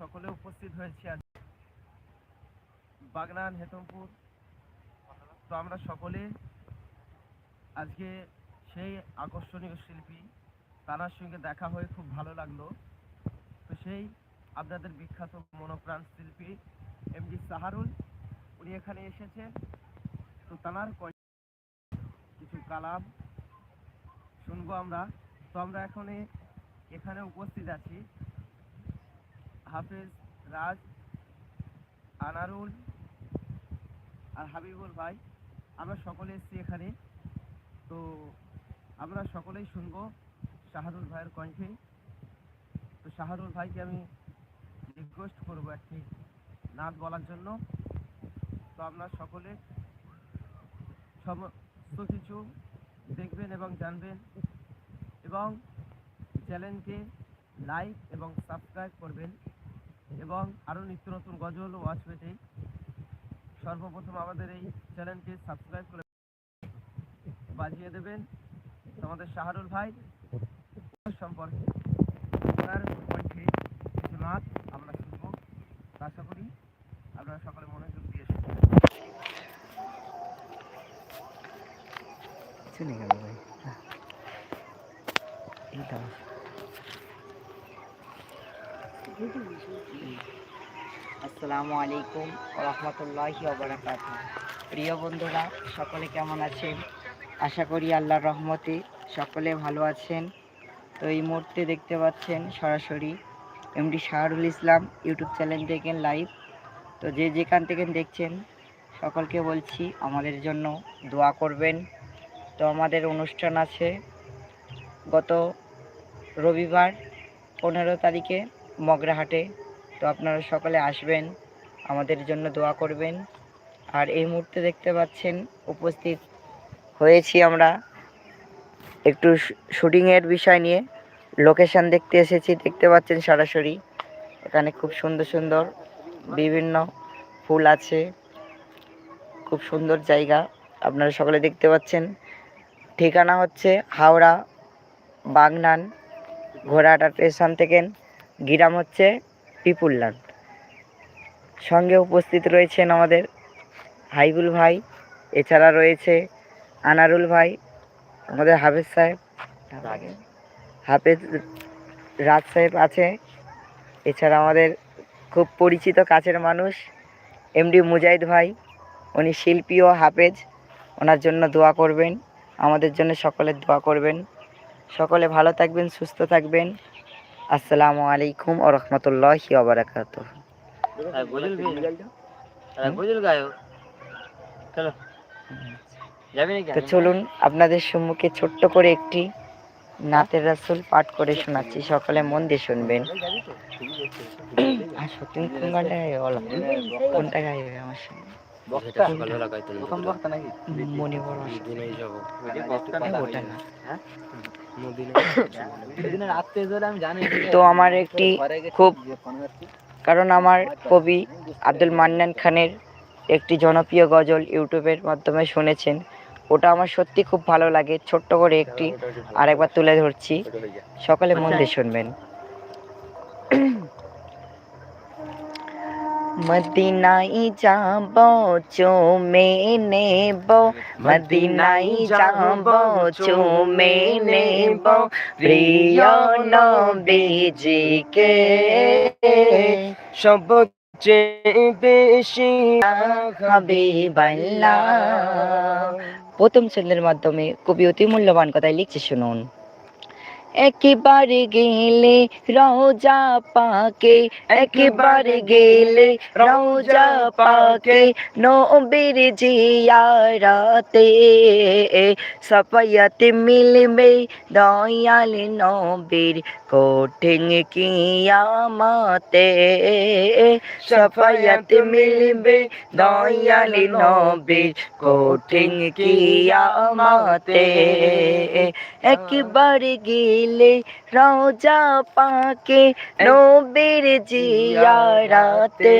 সকলে উপস্থিত হয়েছি আজ। বাগনান হেতমপুর। তো আমরা সকলে আজকে সেই আকর্ষণীয় শিল্পী তানার সঙ্গে দেখা হয়ে খুব ভালো লাগল। তো সেই আপনাদের বিখ্যাত মনোপ্রাণ শিল্পী এমডি সাহারুল, উনি এখানে এসেছেন তো তানার কিছু কালাম শুনব আমরা। তো আমরা এখন এখানে উপস্থিত আছি। হাফেজ রাজ, আনারুল আর হাবিবুল ভাই। আমরা সকলে এসেছি এখানে। তো আমরা সকলেই শুনব শাহাদুল ভাইয়ের কণ্ঠে। তো শাহাদুল ভাইকে আমি রিকোয়েস্ট করব একটি নাচ বলার জন্য। তো আপনারা সকলে সমস্ত কিছু দেখবেন এবং জানবেন এবং চ্যানেলকে লাইক এবং সাবস্ক্রাইব করবেন। এবং আরও নিত্য নতুন গজল ওয়াচ পেতে সর্বপ্রথম আমাদের এই চ্যানেলকে সাবস্ক্রাইব করে বাজিয়ে দেবেন আমাদের শাহরুল ভাই। সম্পর্কে তার কণ্ঠে কিছু নাচ আমরা শুনব। আশা করি আপনারা সকলে মনোযোগ দিয়ে শুনবেন। ভাই। হ্যাঁ। এই আসসালামু আলাইকুম রহমতুল্লাহি ওবরাকাত প্রিয় বন্ধুরা, সকলে কেমন আছেন? আশা করি আল্লাহর রহমতে সকলে ভালো আছেন। তো এই মুহূর্তে দেখতে পাচ্ছেন সরাসরি MD Shahrul Islam YouTube channel দেখেন লাইভ। তো যে যেখান থেকে দেখছেন, সকলকে বলছি আমাদের জন্য দোয়া করবেন। তো আমাদের অনুষ্ঠান আছে গত রবিবার পনেরো তারিখে মগরাহাটে। তো আপনারা সকলে আসবেন, আমাদের জন্য দোয়া করবেন। আর এই মুহূর্তে দেখতে পাচ্ছেন, উপস্থিত হয়েছি আমরা। একটু শুটিংয়ের বিষয় নিয়ে লোকেশন দেখতে এসেছি, দেখতে পাচ্ছেন সরাসরি। এখানে খুব সুন্দর সুন্দর বিভিন্ন ফুল আছে। খুব সুন্দর জায়গা, আপনারা সকলে দেখতে পাচ্ছেন। ঠিকানা হচ্ছে হাওড়া বাগনান, ঘোড়াহাটা স্টেশন থেকে গ্রাম হচ্ছে পিপুল্লান সঙ্গে উপস্থিত রয়েছেন আমাদের হাইবুল ভাই, এছাড়া রয়েছে আনারুল ভাই, আমাদের হাফেজ সাহেব, হাফেজ রাজ সাহেব আছে, এছাড়া আমাদের খুব পরিচিত কাছের মানুষ এমডি মুজাহিদ ভাই, উনি শিল্পী ও হাফেজ, ওনার জন্য দোয়া করবেন, আমাদের জন্য সকলের দোয়া করবেন। সকলে ভালো থাকবেন, সুস্থ থাকবেন। আসসালামু আলাইকুম ও রহমতুল্লাহি ওবরাকাত তো চলুন আপনাদের সম্মুখে ছোট্ট করে একটি নাতের রাসুল পাঠ করে শোনাচ্ছি। সকলে মন দিয়ে শুনবেন। আর সত্যি কোন গানটা গাইবে কোনটা গাইবে আমার সঙ্গে মনে বড় ওটা না। তো আমার একটি খুব কারণ আমার কবি আব্দুল মান্নান খানের একটি জনপ্রিয় গজল ইউটিউবের মাধ্যমে শুনেছেন। ওটা আমার সত্যি খুব ভালো লাগে। ছোট্ট করে একটি আরেকবার তুলে ধরছি। সকলে মন দিয়ে শুনবেন। মদিনাই যাব চুমে নেব মদিনাই যাব চুমে নেব প্রিয় নবীজিকে সবচেয়ে বেশি প্রথম ছন্দের মাধ্যমে কবি অতি মূল্যবান কথায় লিখছে শুনুন একবার গেলে রওজা পাকে একবার গেলে রওজা পাকে নবীর জিয়ারাতে সফায়াত মিলবে দয়াল নবীর কঠিন কিয়ামতে সফায়াত মিলবে দয়াল নবীর কঠিন কিয়ামতে একবার গেলে রওজা পাকে নবীর জিয়ারাতে।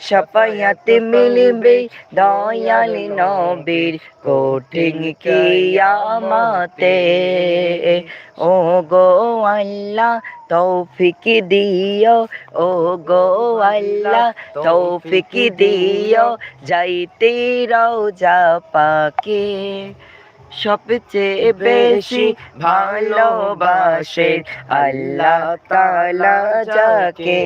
সাফায়াতে মিলবে দয়াল নবীর কঠিন কিয়ামতে। ও গো আল্লাহ তৌফিক দিও ও গো আল্লাহ তৌফিক দিও যাইতে রওজা পাকে। সবচেয়ে বেশি ভালোবাসে আল্লাহ তালা যাকে।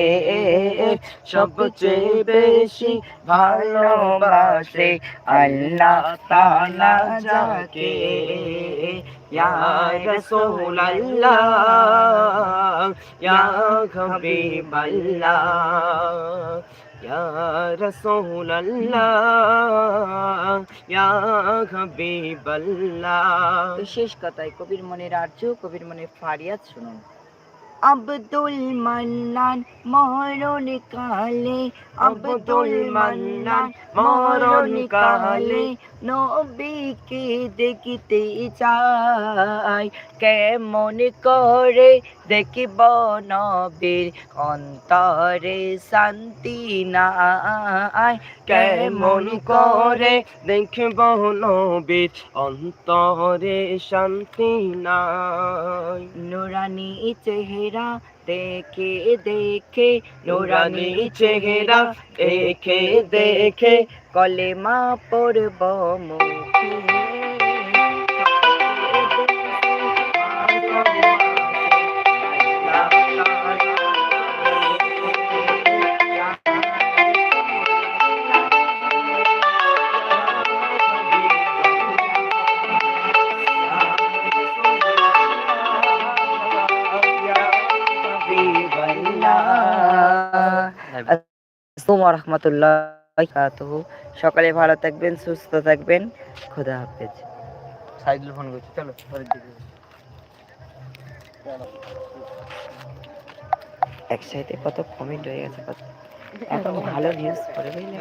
সবচেয়ে বেশি ভালোবাসে আল্লাহ তালা যাকে। ইয়া ইয়া হাবিবাল্লাহ। ইয়া রাসূলুল্লাহ ইয়া হাবিবাল্লাহ তো শেষ কথায় কবির মনের আর্য কবির মনে ফারিয়াদ শুনুন। আব্দুল মান্নান মরণ কালে, আব্দুল মান্নান মরণ কালে, নবীকে দেখিতে চাই। কেমন করে দেখিব নবীর অন্তরে শান্তি নাই? কেমন করে দেখব নবীর অন্তরে শান্তি নাই? নুরানি চেহারা দেখে দেখে নুরানি চেহারা দেখে দেখে কলেমা পড়ব মুখে আসসালামু রহমতুল্লাহ সকালে ভালো থাকবেন সুস্থ থাকবেন। খোদা হাফেজ। সাইদুল ফোন করছি চলো এক সাইডে কত কমেন্ট হয়ে গেছে এত ভালো নিউজ করে বুঝলে?